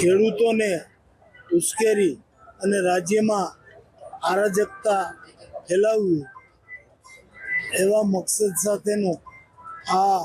ખેડૂતોને ઉશ્કેરી અને રાજ્યમાં અરાજકતા ફેલાવવી એવા મકસદ સાથેનું આ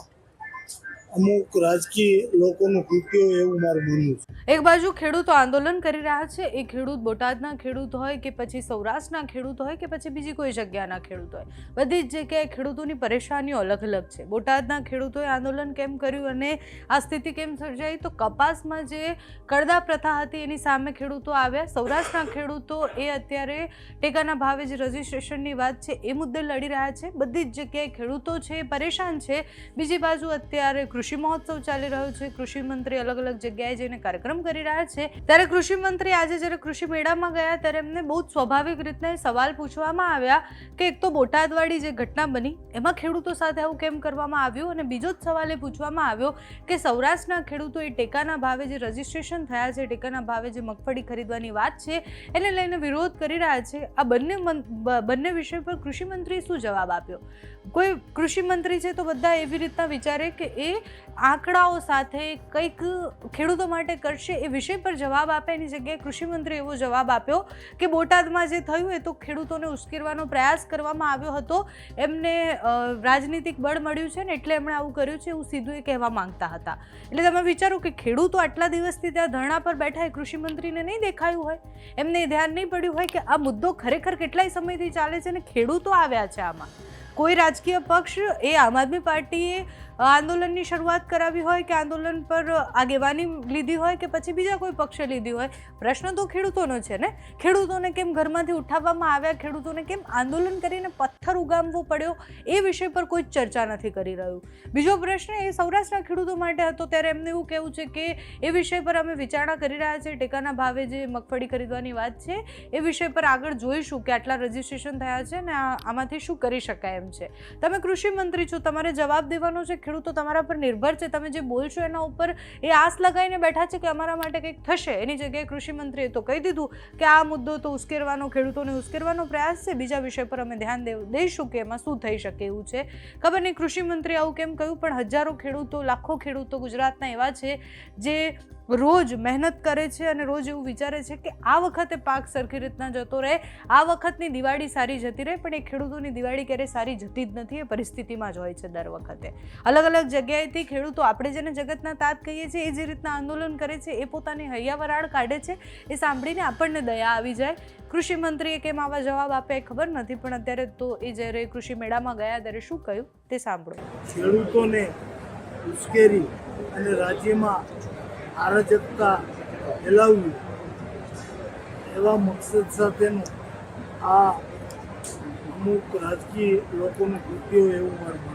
અમુક રાજકીય લોકોનું કૃત્ય એવું મારું માનવું છે. એક બાજુ ખેડૂતો આંદોલન કરી રહ્યા છે એ ખેડૂત બોટાદના ખેડૂત હોય કે પછી સૌરાષ્ટ્રના ખેડૂત હોય કે પછી બીજી કોઈ જગ્યાના ખેડૂત હોય. બધી જ જગ્યાએ ખેડૂતોની પરેશાનીઓ અલગ અલગ છે. બોટાદના ખેડૂતોએ આંદોલન કેમ કર્યું અને આ સ્થિતિ કેમ સર્જાઈ? તો કપાસમાં જે કડદા પ્રથા હતી એની સામે ખેડૂતો આવ્યા. સૌરાષ્ટ્રના ખેડૂતો એ અત્યારે ટેકાના ભાવે જે રજીસ્ટ્રેશનની વાત છે, એ મુદ્દે લડી રહ્યા છે. બધી જ જગ્યાએ ખેડૂતો છે પરેશાન છે. બીજી બાજુ અત્યારે કૃષિ મહોત્સવ ચાલી રહ્યો છે. કૃષિ મંત્રી અલગ અલગ જગ્યાએ જઈને કાર્યક્રમ કરી રહ્યા છે. ત્યારે કૃષિ મંત્રી આજે જ્યારે કૃષિ મેળામાં ગયા ત્યારે એમને બહુ જ સ્વાભાવિક રીતના સવાલ પૂછવામાં આવ્યા કે એક તો બોટાદવાળી જે ઘટના બની, એમાં ખેડૂતો સાથે આવું કેમ કરવામાં આવ્યું? અને બીજો જ સવાલ એ પૂછવામાં આવ્યો કે સૌરાષ્ટ્રના ખેડૂતો એ ટેકાના ભાવે જે રજીસ્ટ્રેશન થયા છે, ટેકાના ભાવે જે મગફળી ખરીદવાની વાત છે, એને લઈને વિરોધ કરી રહ્યા છે. આ બંને બંને વિષય પર કૃષિ મંત્રીએ શું જવાબ આપ્યો? કોઈ કૃષિ મંત્રી છે તો બધા એવી રીતના વિચારે કે એ આંકડાઓ સાથે કંઈક ખેડૂતો માટે કરશે એ વિષય પર જવાબ આપે, એની જગ્યાએ કૃષિમંત્રી એવો જવાબ આપ્યો કે બોટાદમાં જે થયું એ તો ખેડૂતોને ઉશ્કેરવાનો પ્રયાસ કરવામાં આવ્યો હતો. એમને રાજનીતિક બળ મળ્યું છે ને એટલે એમણે આવું કર્યું છે એવું સીધું એ કહેવા માંગતા હતા. એટલે તમે વિચારો કે ખેડૂતો આટલા દિવસથી ત્યાં ધરણા પર બેઠા એ કૃષિમંત્રીને નહીં દેખાયું હોય? એમને ધ્યાન નહીં પડ્યું હોય કે આ મુદ્દો ખરેખર કેટલાય સમયથી ચાલે છે અને ખેડૂતો આવ્યા છે આમાં? કોઈ રાજકીય પક્ષ એ આમ આદમી પાર્ટીએ આંદોલનની શરૂઆત કરાવી હોય કે આંદોલન પર આગેવાની લીધી હોય કે પછી બીજા કોઈ પક્ષે લીધી હોય? પ્રશ્ન તો ખેડૂતોનો છે ને? ખેડૂતોને કેમ ઘરમાંથી ઉઠાવવામાં આવ્યા? ખેડૂતોને કેમ આંદોલન કરીને પથ્થર ઉગામવો પડ્યો? એ વિષય પર કોઈ ચર્ચા નથી કરી રહ્યું. બીજો પ્રશ્ન એ સૌરાષ્ટ્રના ખેડૂતો માટે હતો, ત્યારે એમને એવું કહેવું છે કે એ વિષય પર અમે વિચારણા કરી રહ્યા છીએ. ટેકાના ભાવે જે મગફળી ખરીદવાની વાત છે, એ વિષય પર આગળ જોઈશું કે આટલા રજીસ્ટ્રેશન થયા છે ને આમાંથી શું કરી શકાય એમ છે. તમે કૃષિ મંત્રી છો, તમારે જવાબ દેવાનો છે ખેડૂતો તમારા પર નિર્ભર છે. તમે જે બોલશો એના ઉપર એ આસ લગાવીને બેઠા છે કે અમારા માટે કંઈક થશે. એની જગ્યાએ કૃષિ મંત્રીએ તો કહી દીધું કે આ મુદ્દો તો ઉશ્કેરવાનો, ખેડૂતોને ઉશ્કેરવાનો પ્રયાસ છે. બીજા વિષય પર અમે ધ્યાન દઈશું કે એમાં શું થઈ શકે એવું છે. ખબર નહીં કૃષિમંત્રી આવું કેમ કહ્યું, પણ હજારો ખેડૂતો, લાખો ખેડૂતો ગુજરાતના એવા છે જે રોજ મહેનત કરે છે અને રોજ એવું વિચારે છે કે આ વખતે પાક સરખી રીતના જતો રહે, આ વખતની દિવાળી સારી જતી રહે, પણ એ ખેડૂતોની દિવાળી ક્યારેય સારી જતી જ નથી એ પરિસ્થિતિમાં જ હોય છે દર વખતે. અલગ અલગ જગ્યાએથી ખેડૂતો આપણે જેને જગતના તાત કહીએ છીએ, એ જે રીતના આંદોલન કરે છે, એ પોતાની હૈયાવરાળ કાઢે છે, એ સાંભળીને આપણને દયા આવી જાય. કૃષિ મંત્રીએ કેમ આવા જવાબ આપે ખબર નથી, પણ અત્યારે તો એ જ્યારે કૃષિ મેળામાં ગયા ત્યારે શું કહ્યું તે સાંભળો. ખેડૂતોને ઉશ્કેરી અને રાજ્યમાં અરાજકતા ફેલાવવી. એવા મકસદ સાથેનું આ અમુક રાજકીય લોકોનું કૃત્ય એવું મારું